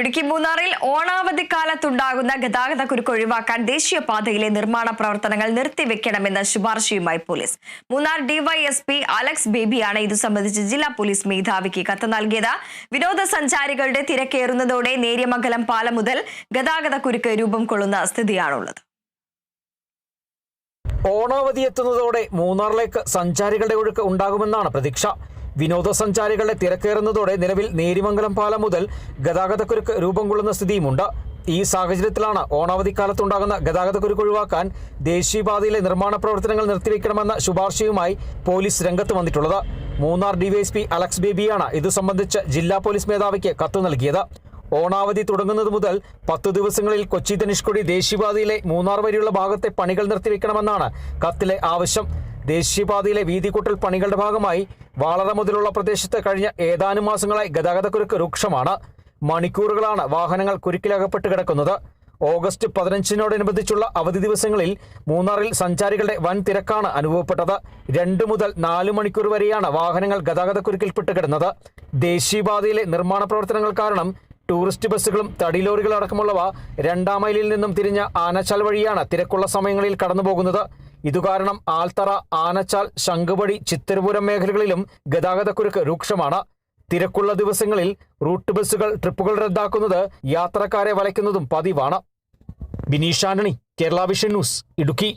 ഇടുക്കി മൂന്നാറിൽ ഓണാവധി കാലത്തുണ്ടാകുന്ന ഗതാഗത കുരുക്ക് ഒഴിവാക്കാൻ ദേശീയപാതയിലെ നിർമ്മാണ പ്രവർത്തനങ്ങൾ നിർത്തിവെക്കണമെന്ന ശുപാർശയുമായി പോലീസ്. മൂന്നാർ ഡിവൈഎസ്പി അലക്സ് ബേബിയാണ് ഇത് സംബന്ധിച്ച് ജില്ലാ പോലീസ് മേധാവിക്ക് കത്ത് നൽകിയത്. വിനോദസഞ്ചാരികളുടെ തിരക്കേറുന്നതോടെ നേര്യമംഗലം പാലം മുതൽ ഗതാഗത കുരുക്ക് രൂപം കൊള്ളുന്ന സ്ഥിതിയാണുള്ളത്. ഓണാവധി എത്തുന്നതോടെ മൂന്നാറിലേക്ക് സഞ്ചാരികളുടെ ഒഴുക്ക് ഉണ്ടാകുമെന്നാണ് പ്രതീക്ഷ. വിനോദസഞ്ചാരികളുടെ തിരക്കേറുന്നതോടെ നിലവിൽ നേരിമംഗലം പാലം മുതൽ ഗതാഗതക്കുരുക്ക് രൂപം കൊള്ളുന്ന സ്ഥിതിയുമുണ്ട്. ഈ സാഹചര്യത്തിലാണ് ഓണാവധിക്കാലത്തുണ്ടാകുന്ന ഗതാഗതക്കുരുക്ക് ഒഴിവാക്കാൻ ദേശീയപാതയിലെ നിർമ്മാണ പ്രവർത്തനങ്ങൾ നിർത്തിവെക്കണമെന്ന ശുപാർശയുമായി പോലീസ് രംഗത്ത് വന്നിട്ടുള്ളത്. മൂന്നാർ ഡിവൈഎസ്പി അലക്സ് ബേബിയാണ് ഇതു സംബന്ധിച്ച് ജില്ലാ പോലീസ് മേധാവിക്ക് കത്ത് നൽകിയത്. ഓണാവധി തുടങ്ങുന്നത് മുതൽ പത്തു ദിവസങ്ങളിൽ കൊച്ചി ധനുഷ്കൊടി ദേശീയപാതയിലെ മൂന്നാർ വരെയുള്ള ഭാഗത്തെ പണികൾ നിർത്തിവെക്കണമെന്നാണ് കത്തിലെ ആവശ്യം. ദേശീയപാതയിലെ വീതികൂട്ടൽ പണികളുടെ ഭാഗമായി വാളറ മുതലുള്ള പ്രദേശത്ത് കഴിഞ്ഞ ഏതാനും മാസങ്ങളായി ഗതാഗതക്കുരുക്ക് രൂക്ഷമാണ്. മണിക്കൂറുകളാണ് വാഹനങ്ങൾ കുരുക്കിലകപ്പെട്ട് കിടക്കുന്നത്. ഓഗസ്റ്റ് പതിനഞ്ചിനോടനുബന്ധിച്ചുള്ള അവധി ദിവസങ്ങളിൽ മൂന്നാറിൽ സഞ്ചാരികളുടെ വൻ തിരക്കാണ് അനുഭവപ്പെട്ടത്. രണ്ട് മുതൽ നാല് മണിക്കൂർ വരെയാണ് വാഹനങ്ങൾ ഗതാഗതക്കുരുക്കിൽപ്പെട്ട് കിടന്നത്. ദേശീയപാതയിലെ നിർമ്മാണ പ്രവർത്തനങ്ങൾ കാരണം ടൂറിസ്റ്റ് ബസ്സുകളും തടിലോറികളടക്കമുള്ളവ രണ്ടാം മൈലിൽ നിന്നും തിരിഞ്ഞ ആനച്ചാൽ വഴിയാണ് തിരക്കുള്ള സമയങ്ങളിൽ കടന്നുപോകുന്നത്. ഇതുകാരണം ആൽത്തറ ആനച്ചാൽ ശംഖുപടി ചിത്തരപുരം മേഖലകളിലും ഗതാഗതക്കുരുക്ക് രൂക്ഷമാണ്. തിരക്കുള്ള ദിവസങ്ങളിൽ റൂട്ട് ബസ്സുകൾ ട്രിപ്പുകൾ റദ്ദാക്കുന്നത് യാത്രക്കാരെ വലയ്ക്കുന്നതും പതിവാണ്. Bineesh Antony Kerala vision news Idukki.